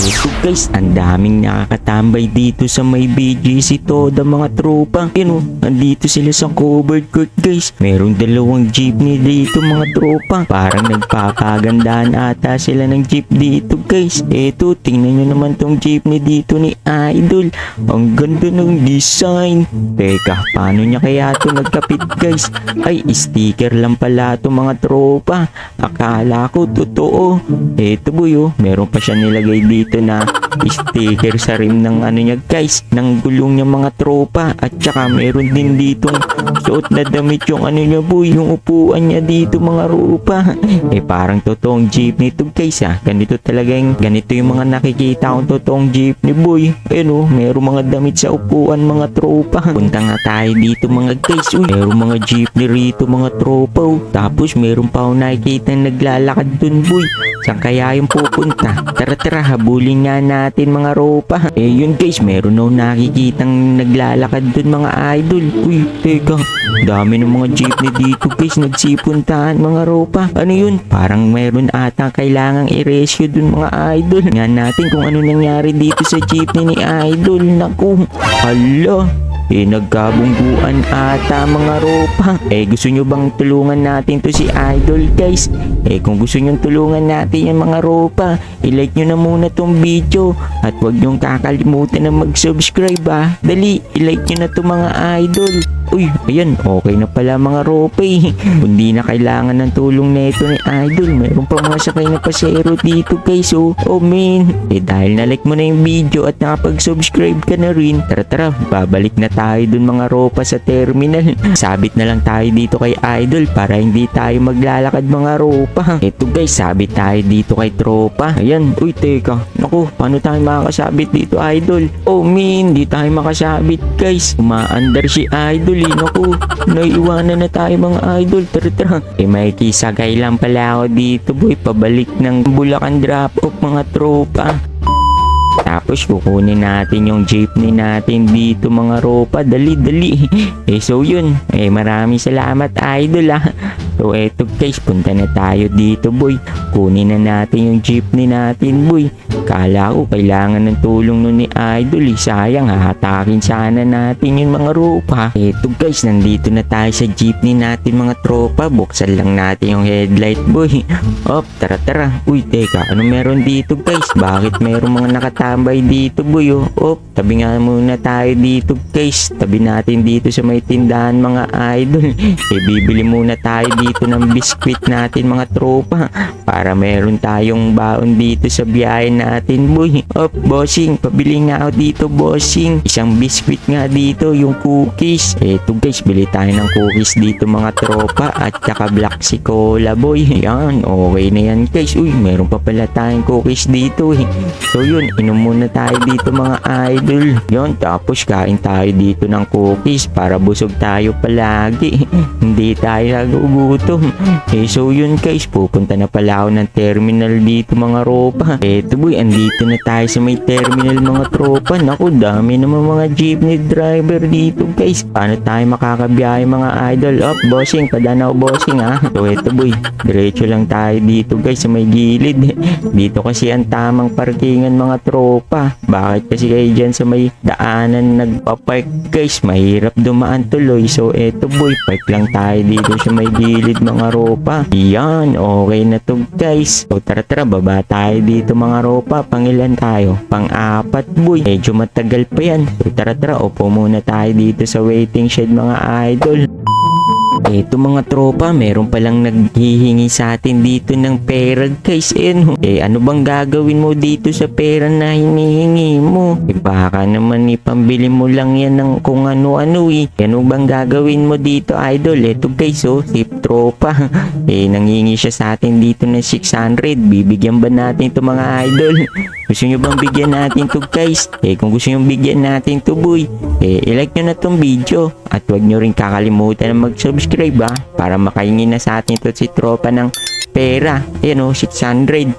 Ito guys, ang daming nakakatambay dito sa may BGC Toda mga tropa. Yun oh, andito sila sa covered court guys. Merong dalawang jeepney dito mga tropa. Parang nagpapagandaan ata sila ng jeep dito guys. Eto, tingnan nyo naman tong jeepney dito ni Idol. Ang ganda ng design. Teka, paano niya kaya to nagkapit guys? Ay, sticker lang pala to mga tropa. Akala ko totoo. Eto boy oh, meron pa siya nilagay dito na sticker sa rim ng ano niya guys, ng gulong niya mga tropa. At saka meron din ditong suot na damit yung ano niya boy, yung upuan niya dito mga tropa. Eh parang totoong jeepney to guys ah. Ganito talaga ganito yung mga nakikita kong totoong jeepney boy. Ayun oh, meron mga damit sa upuan mga tropa. Punta nga tayo dito mga guys. Uy, meron mga jeepney rito mga tropa. Oh. Tapos meron pa ako nakikita naglalakad dun boy. Saan kaya yung pupunta? Tara tara, habulin nga natin mga ropa. Eh yun guys, meron ako nakikitang naglalakad dun mga idol. Uy, teka, dami ng mga jeepney dito guys, nagsipuntahan mga ropa. Ano yun? Parang meron ata kailangang i-rescue dun mga idol. Nga natin kung ano nangyari dito sa jeepney ni idol. Naku, hala. Eh, nagkabungguan ata mga ropa. Eh, gusto nyo bang tulungan natin to si Idol, guys? Eh, kung gusto nyo tulungan natin yung mga ropa, i-like nyo na muna tong video. At huwag nyo kakalimutan na mag-subscribe ah. Dali, i-like nyo na to mga idol. Uy, ayan, okay na pala mga ropa eh. Hindi na kailangan ng tulong nito ni Idol. Meron pa mga sakay na pasero dito guys oh. Oh man. Eh dahil na-like mo na yung video at nakapag-subscribe ka na rin, tara tara, babalik na tayo dun mga ropa sa terminal. Sabit na lang tayo dito kay Idol para hindi tayo maglalakad mga ropa. Ito guys, sabit tayo dito kay tropa. Ayan, uy teka, naku, paano tayo makakasabit dito Idol? Oh man, di tayo makasabit guys. Umaandar si Idol eh, naku, naiiwanan na tayo mga Idol. Tara tara. Eh may kisagay lang pala ako dito boy, pabalik ng Bulacan drop off mga tropa. Tapos kukunin natin yung jeepney natin dito mga ropa. Dali, dali. Eh so yun. Eh maraming salamat idol ah. So eto guys, punta na tayo dito boy. Kunin na natin yung jeepney natin boy. Kala ko kailangan ng tulong nun ni idol eh. Sayang hahatakin sana natin yung mga ropa. Eto guys, nandito na tayo sa jeepney natin mga tropa. Buksan lang natin yung headlight boy. Op, tara tara. Uy, teka, ano meron dito guys? Bakit meron mga nakatambay dito boy oh? Op, tabi nga muna tayo dito guys. Tabi natin dito sa may tindahan mga idol. e bibili muna tayo dito ng biskwit natin mga tropa. Para meron tayong baon dito sa biyahe natin boy. Op, bossing, pabili nga ako dito bossing. Isang biskwit nga dito, yung cookies. Eto guys, bili tayo ng cookies dito mga tropa. At saka black si cola boy. Yan, okay na yan guys. Uy, meron pa pala tayong cookies dito eh. So yun, inom muna tayo dito mga idol. Yun, tapos kain tayo dito ng cookies para busog tayo palagi. Hindi tayo nagugutom. Eh so yun guys, pupunta na pala ako ng terminal dito mga ropa. Eto boy, andito na tayo sa may terminal mga tropa. Naku, dami naman mga jeepney driver dito guys. Paano tayo makakabiyahe mga idol? Up, bossing, padanaw bossing ha. So eto boy, diretso lang tayo dito guys sa may gilid. Dito kasi ang tamang parkingan mga tropa. Bakit kasi kayo dyan sa may daanan nagpapark guys? Mahirap dumaan tuloy. So eto boy, park lang tayo dito sa may gilid mga ropa. Yan, okay na to guys. So tara tara, baba tayo dito mga ropa. Pangilan tayo? Pang-apat boy. Medyo matagal pa yan. So tara tara, upo muna tayo dito sa waiting shed mga idol. Eto mga tropa, meron palang naghihingi sa atin dito ng pera guys. Eh, no? eh ano bang gagawin mo dito sa pera na hinihingi mo? Eh baka naman ipambili mo lang yan ng kung ano-ano eh. Ano bang gagawin mo dito idol? Eto guys oh, tip tropa. Eh nanghingi siya sa atin dito ng 600. Bibigyan ba natin to mga idol? Gusto nyo bang bigyan natin to guys? Eh kung gusto nyo bigyan natin to boy, eh ilike nyo na tong video. At huwag nyo rin kakalimutan na mag-subscribe ha. Para makahingi na sa atin to si tropa ng pera. Ayan o, 600.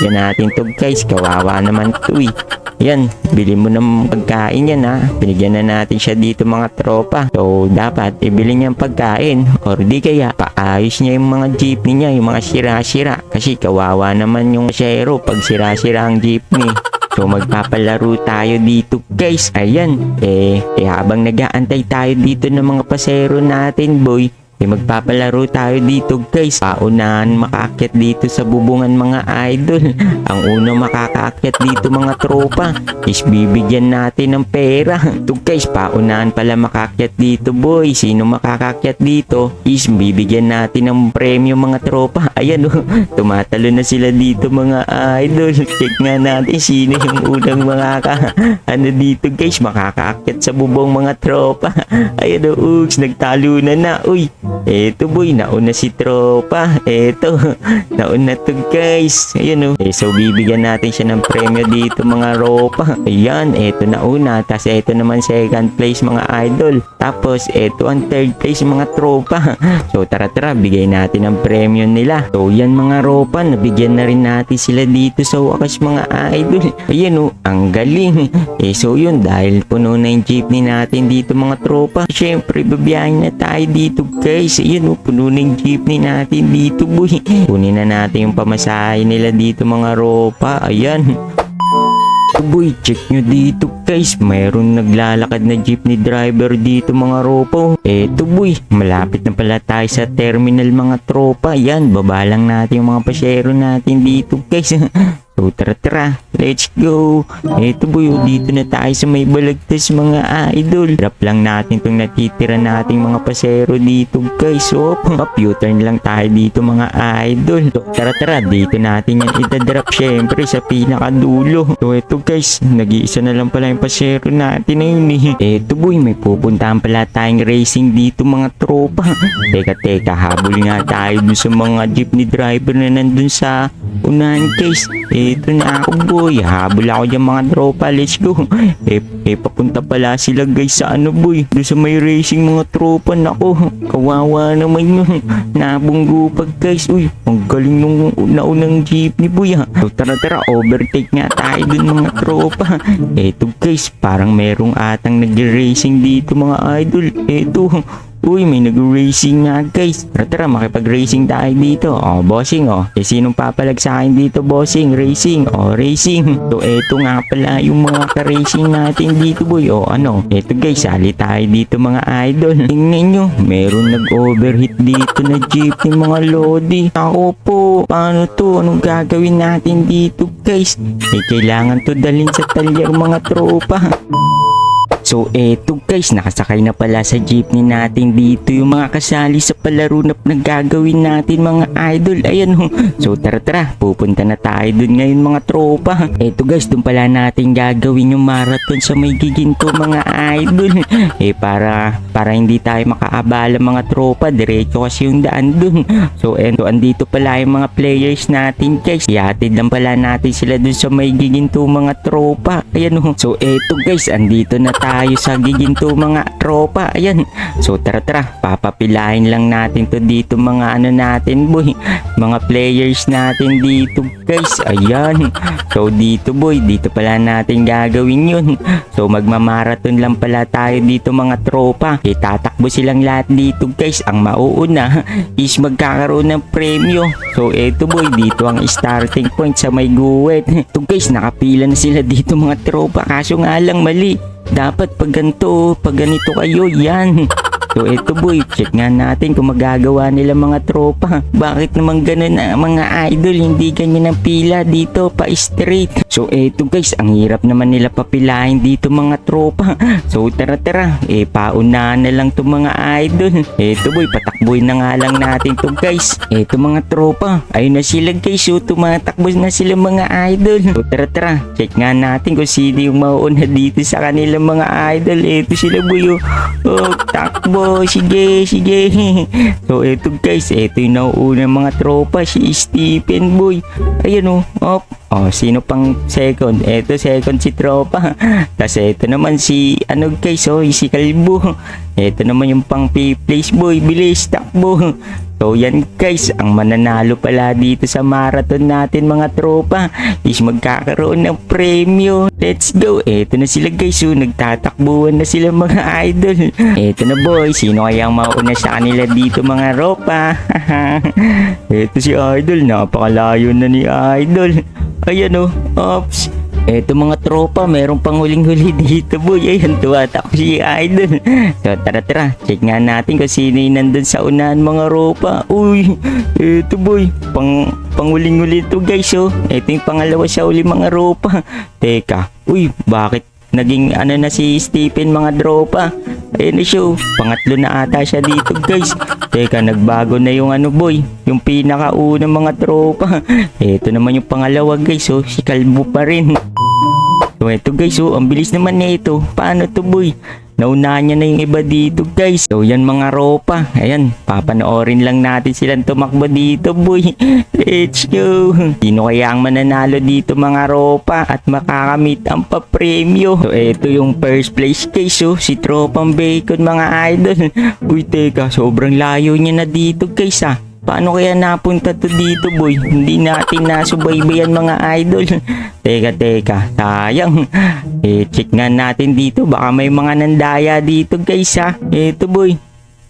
Yan natin to guys. Kawawa naman to eh. Yan, bili mo ng pagkain yan ha. Binigyan na natin siya dito mga tropa. So, dapat ibili niya pagkain or di kaya paayos niya yung mga jeepney niya, yung mga sira-sira. Kasi kawawa naman yung shero pag sira-sira ang jeepney. So magpapalaro tayo dito guys. Ayan, eh, eh habang nag-aantay tayo dito ng mga pasero natin boy, eh magpapalaro tayo dito guys. Paunahan makaakyat dito sa bubungan mga idol. Ang unang makakaakyat dito mga tropa is bibigyan natin ng pera. Ito guys, paunahan pala makaakyat dito boy. Sino makakaakyat dito is bibigyan natin ng premyo mga tropa. Ayan oh, tumatalo na sila dito mga idol. Check nga natin sino yung unang makaka ano dito guys makakaakyat sa bubong mga tropa. Ayan oh, nagtalo na na. Uy, eto boy, nauna si tropa. Eto, nauna to guys. Ayan oh. Eh, so bibigyan natin siya ng premyo dito mga ropa. Ayan, eto na una. Tapos eto naman second place mga idol. Tapos eto ang third place mga tropa. So tara tara, bigay natin ang premyo nila. So yan mga ropa, nabigyan na rin natin sila dito sa wakas mga idol. Ayan oh, ang galing. Eh so yun, dahil puno na yung jeepney natin dito mga tropa. Siyempre, babiyahin na tayo dito guys. Ayan oh, puno yung jeepney natin dito boy. Kunin na natin yung pamasahe nila dito mga ropa. Ayan. Oh boy, check nyo dito guys. Mayroong naglalakad na jeepney driver dito mga ropo. Eto boy, malapit na pala tayo sa terminal mga tropa. Yan, baba lang natin yung mga pasyero natin dito guys. So tara tara, let's go. Eto boy, oh, dito na tayo sa may balagtas mga idol. Drop lang natin tong natitira nating mga pasero dito guys. So, pa-U-turn lang tayo dito mga idol. So, tara tara, dito natin yan itadrop syempre sa pinakadulo. So eto guys, nag-iisa na lang pala yung pasero natin na yun eh. Eto boy, may pupuntahan pala tayong racing dito mga tropa. Teka teka, habol nga tayo dun sa mga jeepney driver na nandun sa unahan guys. Eto na ako boy, habol ako dyan mga tropa, let's go. Eh, eh papunta pala sila guys sa ano boy, doon sa may racing mga tropa, nako. Kawawa naman yun. Nabunggo pa guys, uy, ang galing nung naunang jeepney boy ha. So tara tara, overtake nga tayo dun mga tropa. Eto guys, parang merong atang nag-racing dito mga idol. Eto, Uy, may nag-racing nga guys. Tara tara, makipag-racing tayo dito. Oh, bossing oh. Eh, sinong papalag sa akin dito, bossing? Racing. Oh, racing. So, eto nga pala yung mga ka-racing natin dito, boy. Oh, ano? Eto guys, sali tayo dito mga idol. Tingnan nyo, meron nag-overheat dito na jeep ni mga lodi. Ako po, paano to? Anong gagawin natin dito, guys? Eh, kailangan to dalhin sa talyer mga tropa. So eto guys, nakasakay na pala sa jeepney natin dito yung mga kasali sa palaro na gagawin natin mga idol. Ayan ho. So tara tara, pupunta na tayo dun ngayon mga tropa. Eto guys, dun pala natin gagawin yung marathon sa may giginto mga idol. Eh para para hindi tayo makaabala mga tropa, diretso kasi yung daan dun. So eto, andito pala yung mga players natin guys. Ihatid lang pala natin sila dun sa may giginto mga tropa. Ayan ho. So eto guys, andito na tayo sa giginto mga tropa. Ayan. So tara tara, papapilahin lang natin to dito mga ano natin boy. Mga players natin dito guys. Ayan. So dito boy, dito pala natin gagawin yun. So magmamarathon lang pala tayo dito mga tropa. Itatakbo silang lahat dito guys. Ang mauuna is magkakaroon ng premyo. So eto boy, dito ang starting point sa may guwet. Ito guys, nakapila na sila dito mga tropa. Kaso nga lang mali. Dapat pag ganito, pag ganito kayo, yan. So eto boy, check nga natin kung magagawa nila mga tropa. Bakit naman ganun na mga idol, hindi ganyan ang pila dito pa straight. So eto guys, ang hirap naman nila papilahin dito mga tropa. So tara tara, eh paunahan na lang to mga idol. Eto boy, patakboy na nga lang natin to guys. Eto mga tropa, ayun na sila guys, so tumatakbo na sila mga idol. So tara tara, check nga natin kung sino yung mauuna dito sa kanilang mga idol. Eto sila boy, oh, oh takbo, sige, sige. so eto guys, eto yung nauuna mga tropa, si Stephen boy. Ayan oh, op, Oh, sino pang second? Eto, second si Tropa. Tapos eto naman si, ano guys, oh, si Kalbo. Eto naman yung pang place boy. Bilis, takbo. So yan guys, ang mananalo pala dito sa marathon natin mga tropa is magkakaroon ng premyo. Let's go! Eto na sila guys, oh, nagtatakbuhan na sila mga idol. Eto na boy, sino kaya ang mauna sa kanila dito mga ropa? Eto si idol, napakalayo na ni idol. Ayan oh, ops. Eto mga tropa, meron pang huling-huli dito boy. Ayan, tuwata ko si Idol. So tara tara, check nga natin kung sino yung nandun sa unahan mga ropa. Uy, eto boy, pang panghuling-huli to guys oh. Eto yung pangalawa sa uli mga ropa. Teka, uy, bakit naging ano na si Stephen mga dropa? Ayun na pangatlo na ata siya dito guys. Teka, nagbago na yung ano boy, yung pinakaunang mga tropa. Eto naman yung pangalawa guys, oh, si Kalbo pa rin. So eto guys, oh, ang bilis naman nito. Paano to boy? Naunahan niya na yung iba dito guys. So yan mga ropa. Ayan, papanoorin lang natin silang tumakbo dito boy. Let's go. Sino kaya ang mananalo dito mga ropa at makakamit ang papremyo? So eto yung first place guys, oh, si Tropang Bacon mga idol. Uy teka, sobrang layo niya na dito guys ah. Paano kaya napunta to dito boy? Hindi natin nasubaybayan mga idol. teka, teka. Sayang. Eh, check nga natin dito. Baka may mga nandaya dito guys ha. Eto boy.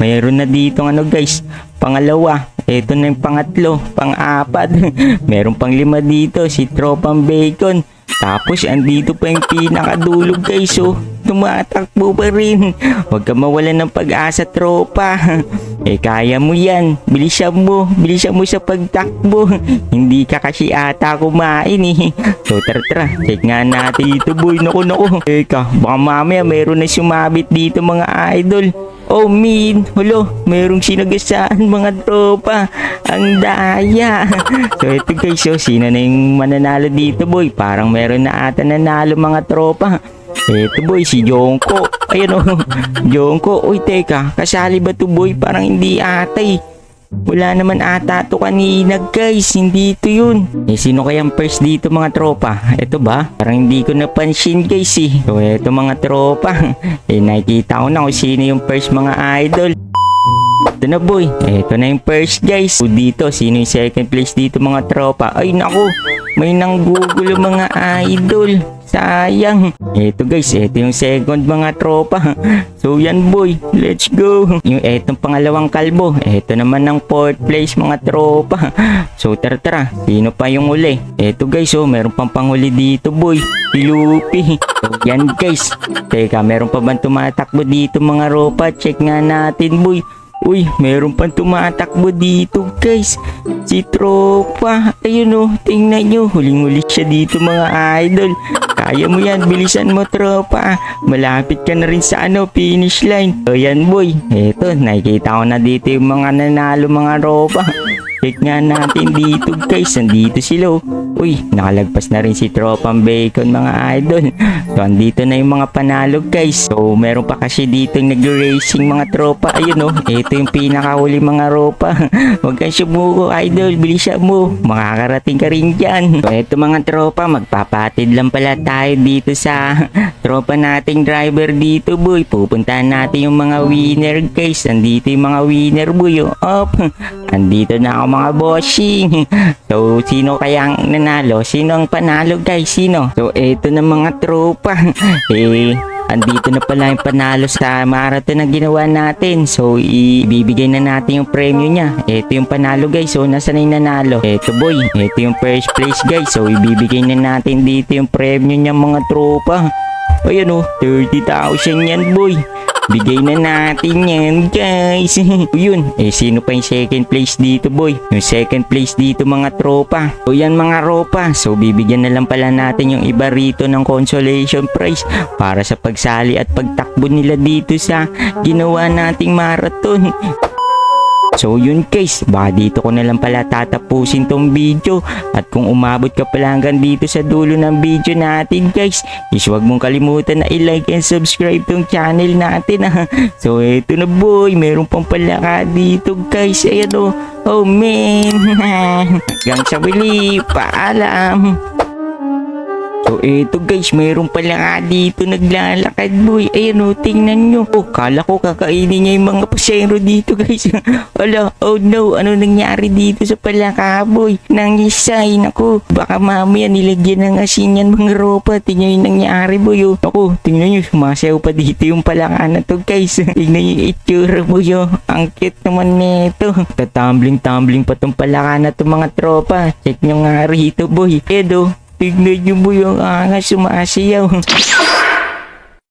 Mayroon na dito ano guys. Pangalawa. Eto na yung pangatlo. Pang-apat. Meron pang lima dito. Si Tropang Bacon. Tapos andito pa yung pinakadulog guys oh. Tumatakbo pa rin. Huwag ka mawalan ng pag-asa tropa. Eh kaya mo yan. Bilisan mo. Bilisan mo sa pagtakbo. Hindi ka kasi ata kumain eh. So tara tara. Check nga natin dito boy. Naku naku. Eka baka mamaya meron na sumabit dito mga idol. Oh min, hulo, merong sinagasaan mga tropa. Ang daya. So ito guys, so, sino na yung mananalo dito boy? Parang meron na ata nanalo mga tropa. Ito boy, si Jongko. Ayun oh, Jongko. Uy teka, kasali ba to boy? Parang hindi ata eh. Wala naman ata to kanina guys, hindi ito yun. Eh sino kayang first dito mga tropa? Ito ba? Parang hindi ko napansin guys eh. So eto mga tropa. Eh nakikita ko na kung sino yung first mga idol. Ito na boy, eto na yung first guys. So, dito, sino yung second place dito mga tropa? Ay naku, may nanggugulo mga idol. Sayang. Eto guys, eto yung second mga tropa. So yan boy, let's go. Yung etong pangalawang kalbo, eto naman ang fourth place mga tropa. So tara tara, sino pa yung uli? Eto guys, oh, meron pang panghuli dito boy. Si. So yan guys. Teka, meron pa bang tumatakbo dito mga ropa? Check nga natin boy. Uy, meron pang tumatakbo dito guys. Si Tropa. Ayun oh, tingnan nyo. Huling-huli siya dito mga idol. Kaya mo yan, bilisan mo Tropa. Malapit ka na rin sa ano, finish line. So yan boy. Eto, nakikita ko na dito yung mga nanalo mga ropa. Check nga natin dito guys, nandito sila oh. Uy, nakalagpas na rin si Tropang Bacon mga idol. So, andito na yung mga panalo guys. So, meron pa kasi dito yung nag-racing mga tropa. Ayun oh, ito yung pinakahuli mga ropa. Huwag kang sumuko idol, bilisan mo. Makakarating ka rin dyan. So, ito mga tropa, magpapatid lang pala tayo dito sa tropa nating driver dito boy. Pupuntahan natin yung mga winner guys. Andito yung mga winner boy. Oh. Up. Andito na ako mga bossing. So, sino kaya ang nanalo? Sino ang panalo guys? Sino? So, eto na mga tropa. eh, andito na pala yung panalo sa marathon na ginawa natin. So, ibibigay na natin yung premyo niya. Ito yung panalo guys. So, nasa na yung nanalo? Ito boy. Ito yung first place guys. So, ibibigay na natin dito yung premyo niya mga tropa. Ayan o, 30,000 yan boy. Bigay na natin yan, guys. Yun, eh sino pa yung second place dito, boy? Yung second place dito, mga tropa. O yan, mga ropa. So, bibigyan na lang pala natin yung iba rito ng consolation prize para sa pagsali at pagtakbo nila dito sa ginawa nating marathon. So yun guys, baka dito ko na lang pala tatapusin tong video at kung umabot ka pala hanggang dito sa dulo ng video natin guys, is huwag mong kalimutan na i-like and subscribe tong channel natin ha. So eto na boy, meron pang pala ka dito guys, ayan o. Oh man, hanggang sa muli, paalam. So eto guys, mayroon pala nga dito naglalakad boy. Ayan o, tingnan nyo. Oh, kala ko kakainin niya yung mga pasero dito guys. Ala, oh no, ano nangyari dito sa palaka boy? Nangisay, naku. Baka mamaya nilagyan ng asin yan mga ropa. Tingnan yung nangyari boy oh. Naku, tingnan nyo, sumasayaw pa dito yung palaka na to guys. tingnan yung itsura boy oh. Ang cute naman nito. Tatambling-tambling pa tong palaka na to mga tropa. Check nyo nga rito boy. Edo, Tignan niyo mo yung angas sumasayaw.